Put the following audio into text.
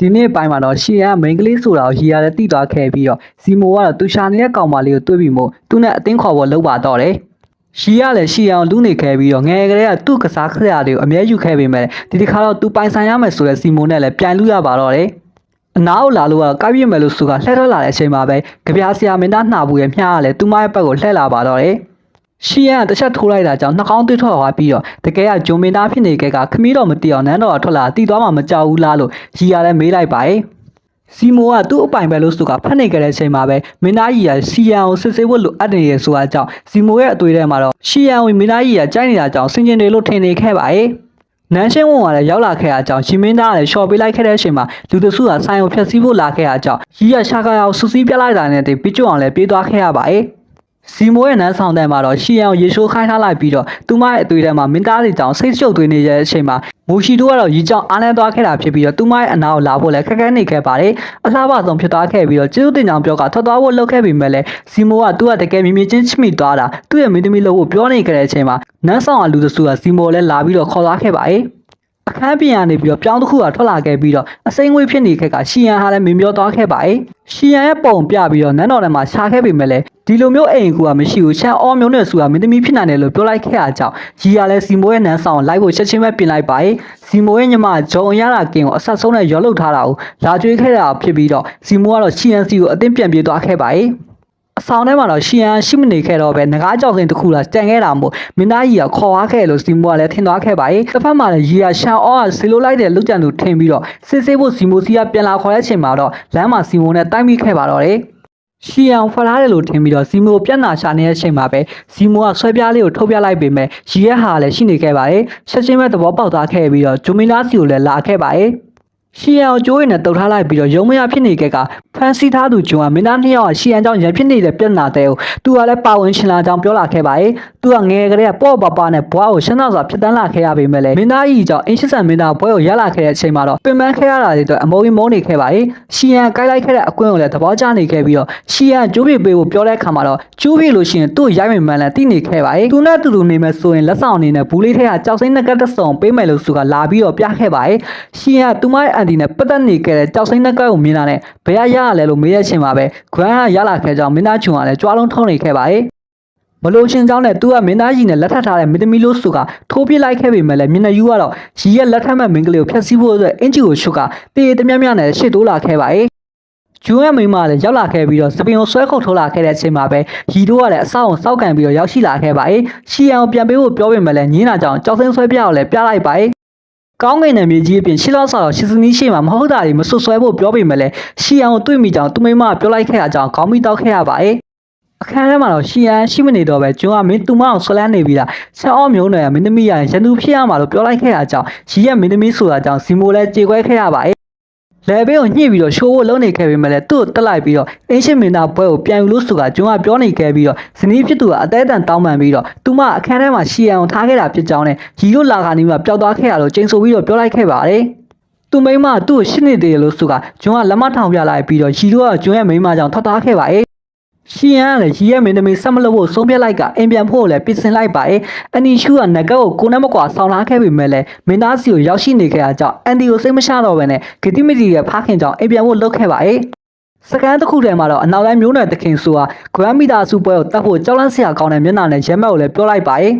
ဒီနေ့ပိုင်းမှာတော့ရှီယန်မိန်းကလေးဆိုတာကိုရီရလည်းတိသွားခဲ့ပြီးတော့စီမိုကတော့သူရှာနေတဲ့ကောင်မလေးကိုတွေ့ပြီးမို့သူနဲ့အသင်းခေါ်ဖို့လုပ်ပါတော့တယ်ရှီရလည်းရှီယန်ကိုလူနေခဲ့ပြီးတော့ငယ်ကလေးကသူ့ကစားခရတွေကိုအမြဲယူခဲ့ပေမဲ့ဒီတစ်ခါတော့သူပိုင်ဆိုင်ရမယ်ဆိုတဲ့စီမိုနဲ့လည်းပြန်လူရပါတော့တယ်အနားကိုလာလို့ကကောက်ပြစ်မယ်လို့ဆိုကလှည့်ထွက်လာတဲ့အချိန်မှာပဲကြပြားဆရာမင်းသားနှာဘူးရဲ့မြားကလည်းသူမရဲ့ဘက်ကိုလှည့်လာပါတော့တယ် ရှီယန်ကတစ်ချက်ထိုးလိုက်တာကြောင့်နှာခေါင်းသွေးထွက်သွားပြီးတော့တကယ်ကဂျုံမင်သားဖြစ်နေခဲ့ကခမီးတော်မတီအောင်နန်းတော်ကထွက်လာတီသွားမှမကြောက်ဘူးလားလို့ရီယာလည်းမေးလိုက်ပါရဲ့စီမိုကသူ့အပိုင်ပဲလို့ဆိုကဖတ်နေကြတဲ့အချိန်မှာပဲမင်းသားကြီးကရှီယန်ကိုစစ်ဆေးဖို့လိုအပ်နေရဆိုအကြောင်းစီမိုရဲ့အသွေးထဲမှာတော့ရှီယန်ကိုမင်းသားကြီးကကြိုက်နေတာကြောင့်စင်ကျင်တွေလို့ထင်နေခဲ့ပါရဲ့နန်းရှင်းဝန်ကလည်းရောက်လာခဲ့တဲ့အကြောင်းရှင်မင်းသားကလည်းရှော့ပေးလိုက်ခဲ့တဲ့အချိန်မှာလူတစုကဆိုင်ကိုဖျက်ဆီးဖို့လာခဲ့တဲ့အကြောင်းရီယာရှာကာယာကိုစူးစီးပြလိုက်တာနဲ့တည်းပြီးကျွအောင်လည်းပြေးသွားခဲ့ရပါရဲ့ စီမိုးရဲ့နန်းဆောင်တဲ့မှာတော့ရှီယန်ကိုရေရှိုးခိုင်းထားလိုက်ပြီးတော့သူမရဲ့အသွေးထဲမှာမင်းသားတွေကြောင့်စိတ်ရှုပ်သွေးနေတဲ့အချိန်မှာမူရှိတိုးကတော့ရီကြောင်အားလန်းသွားခဲ့တာဖြစ်ပြီးတော့သူမရဲ့အနာကိုလာဖို့လည်းခက်ခဲနေခဲ့ပါတယ်အလှပဆုံးဖြစ်သွားခဲ့ပြီးတော့ကျေးဇူးတင်ကြောင်ပြောကထွက်သွားဖို့လုပ်ခဲ့ပေမဲ့လည်းစီမိုးကသူကတကယ်မြင်မြင်ချင်းချစ်မိသွားတာသူ့ရဲ့မင်းသမီးလို့ဖို့ပြောနေခဲ့တဲ့အချိန်မှာနန်းဆောင်ကလူတစုကစီမိုးလည်းလာပြီးတော့ခေါ်သွားခဲ့ပါတယ် အခန်းပြင်ကနေပြီးတော့ပြောင်းတစ်ခုကထွက်လာခဲ့ပြီးတော့အစိမ်းငွေဖြစ်နေခဲ့ကရှီယန်ဟာလည်းမင်းပြောသွားခဲ့ပါရဲ့ရှီယန်ရဲ့ပုံပြပြီးတော့နန်းတော်ထဲမှာရှာခဲ့ပေမဲ့လည်းဒီလိုမျိုးအိမ်ကူကမရှိဘူးရှန်အောမျိုးနဲ့ဆူကမင်းသမီးဖြစ်နိုင်တယ်လို့ပြောလိုက်ခဲ့တာကြောင့်ရီယာလည်းစီမိုးရဲ့နန်းဆောင်လိုက်ဖို့ချက်ချင်းပဲပြင်လိုက်ပါရဲ့စီမိုးရဲ့ညီမဂျုံရတာကင်ကိုအဆက်ဆုံးနဲ့ရောလုထားတာကိုလာကြွေးခဲ့တာဖြစ်ပြီးတော့စီမိုးကတော့ရှီယန်စီကိုအသင်းပြန်ပြေးသွားခဲ့ပါရဲ့ အဆောင်ထဲမှာတော့ရှီယန်ရှိမနေခဲ့တော့ပဲငကားကြောက်စင်တစ်ခုလာကြံခဲ့တာမို့မင်းသားကြီးကခေါ်သွားခဲ့လို့စီမိုကလည်းထင်သွားခဲ့ပါရဲ့တစ်ဖက်မှာလည်းရီယာရှန်အောကဆီလိုလိုက်တဲ့လူကြံသူထင်ပြီးတော့စစ်ဆေးဖို့စီမိုစီကပြန်လာခေါ်တဲ့အချိန်မှာတော့လမ်းမှာစီမိုနဲ့တိုက်မိခဲ့ပါတော့တယ်ရှီယန်ဖလာတယ်လို့ထင်ပြီးတော့စီမိုပြက်နာရှာနေတဲ့အချိန်မှာပဲစီမိုကဆွဲပြားလေးကိုထုတ်ပြလိုက်ပေမဲ့ရီရဲ့ဟာလည်းရှိနေခဲ့ပါရဲ့ချက်ချင်းပဲသဘောပေါက်သွားခဲ့ပြီးတော့ဂျိုမီနာစီကိုလည်းလာခဲ့ပါရဲ့ ရှီယန်ကိုကျိုးရည်နဲ့တုတ်ထားလိုက်ပြီးတော့ရုံမရဖြစ်နေခဲ့ကဖန်စီထားသူဂျွန်ကမင်းသားနှစ်ယောက်ကရှီယန်ကြောင့်ရန်ဖြစ်နေတဲ့ပြဿနာတဲ့ကိုသူကလည်းပါဝင်ရှင်လာကြောင်းပြောလာခဲ့ပါရဲ့သူကငယ်ကလေးကပေါ့ပါပါနဲ့ဘွားကိုရှင်းတော့စွာဖြစ်တန်းလာခဲ့ရပေမဲ့လည်းမင်းသားကြီးကြောင့်အင်းရှစ်ဆန်မင်းသားဘွဲကိုရလာခဲ့တဲ့အချိန်မှာတော့ပင်ပန်းခဲ့ရတာတွေတော့အမိုးကြီးမုန်းနေခဲ့ပါရဲ့ရှီယန်ကိုက်လိုက်ခဲ့တဲ့အကွင်းကိုလည်းသဘောကျနေခဲ့ပြီးတော့ရှီယန်ကျိုးပြေပေးဖို့ပြောတဲ့အခါမှာတော့ကျိုးပြေလို့ရှိရင်သူ့ရိုက်မိမှန်လည်းတိနေခဲ့ပါရဲ့သူနဲ့တူတူနေမယ်ဆိုရင်လက်ဆောင်အနေနဲ့ဘူးလေးထဲကကြောက်စိမ့်နက်ကတ်တစ်စုံပေးမယ်လို့သူကလာပြီးတော့ပြခဲ့ပါရဲ့ရှီယန်ကသူမရဲ့အန်တီနဲ့ပတ်သက်နေခဲ့တဲ့ကြောက်စိမ့်နှက်ကကိုမြင်လာတဲ့ဘယ်ရရလဲလို့မေးရချင်းပါပဲဂရန်ကရလာခဲ့ကြောင်းမင်းသားချွန်ကလည်းကြွားလုံးထုံးနေခဲ့ပါတယ်မလို့ရှင်ကြောင်းနဲ့သူကမင်းသားကြီးနဲ့လက်ထပ်ထားတဲ့မင်းသမီးလို့ဆိုကထိုးပြလိုက်ခဲ့ပေမဲ့လည်းမျက်နှာယူကတော့ရီရဲ့လက်ထပ်မဲ့မင်းကလေးကိုဖျက်ဆီးဖို့အတွက်အင်ဂျီကိုရှုကတေးတမြမြနဲ့ရှစ်တိုးလာခဲ့ပါတယ်ဂျူရဲ့မိမလည်းရောက်လာခဲ့ပြီးတော့စပင်ကိုဆွဲခုတ်ထုတ်လာခဲ့တဲ့အချိန်မှာပဲဟီတို့ကလည်းအဆောက်အုံစောက်ကန်ပြီးတော့ရောက်ရှိလာခဲ့ပါ၏။ရှီယန်ကိုပြန်ပေးဖို့ပြောပေမဲ့လည်းညင်းလာကြောင်ကြောက်စင်းဆွဲပြအောင်လည်းပြလိုက်ပါ၏ ကောင်းကင်နယ်မြေကြီးအပြင်ရှီလောက်ဆောက်တော့ရှီစနီးရှိမှာမဟုတ်တာတွေမဆွဆွဲဖို့ပြောပေမဲ့လည်းရှီယန်ကိုတွေ့မိကြောင်းသူမိန်းမကပြောလိုက်ခဲ့တာကြောင့်ခေါင်းမိတောက်ခဲ့ရပါရဲ့အခန်းထဲမှာတော့ရှီယန်ရှိမနေတော့ပဲကျွန်းကမင်းသူမအောင်ဆွလန်းနေပြီလားဆက်အော့မျိုးနယ်ကမင်းသမီးရရင်ရန်သူဖြစ်ရမှာလို့ပြောလိုက်ခဲ့တာကြောင့်ရီရဲ့မင်းသမီးဆိုတာကြောင့်စီမိုလည်းကြေခွဲခဲ့ရပါရဲ့ လဲဘေးကိုညှိပြီးတော့ရှိုးဖို့လုံးနေခဲ့ပေမဲ့လည်းသူ့ကိုတက်လိုက်ပြီးတော့အင်းရှင်းမင်းသားဘွဲကိုပြန်ယူလို့ဆိုတာကျွန်းကပြောနေခဲ့ပြီးတော့ဇနီးဖြစ်သူကအသေးအတန်တောင်းပန်ပြီးတော့သူမအခန်းထဲမှာရှီယန်ကိုထားခဲ့တာဖြစ်ကြောင်းနဲ့ရီတို့လာခါနေမှာပျောက်သွားခဲ့ရလို့ကျိန်ဆိုပြီးတော့ပြောလိုက်ခဲ့ပါတယ်သူမိမသူ့ကိုရှင်းနေတယ်လို့ဆိုတာကျွန်းကလက်မထောင်ပြလိုက်ပြီးတော့ရီတို့ကကျွန်းရဲ့မိမကြောင့်ထွက်သွားခဲ့ပါ ရဲ့ရှီယန်ကလည်းရီရဲ့မင်းသမီးဆက်မလို့ဖို့ဆုံးဖြတ်လိုက်ကအင်ပြန်ဖို့လည်းပြင်ဆင်လိုက်ပါရဲ့အန်ဒီရှူကငကတ်ကိုကိုနဲ့မကွာဆောင်းလာခဲ့ပေမဲ့လည်းမင်းသားစီကိုရောက်ရှိနေခဲ့တာကြောင့်အန်ဒီကိုစိတ်မချတော့ဘဲနဲ့ဂတိမတီရဲ့ဖခင်ကြောင့်အင်ပြန်ဖို့လုပ်ခဲ့ပါရဲ့စကန်တစ်ခုတည်းမှာတော့အနောက်တိုင်းမျိုးနယ်တခင်ဆိုတာဂရမ်မီတာစုပွဲကိုတတ်ဖို့ကြောက်လန့်စရာကောင်းတဲ့မျက်နှာနဲ့ရဲမက်ကိုလည်းပြောလိုက်ပါရဲ့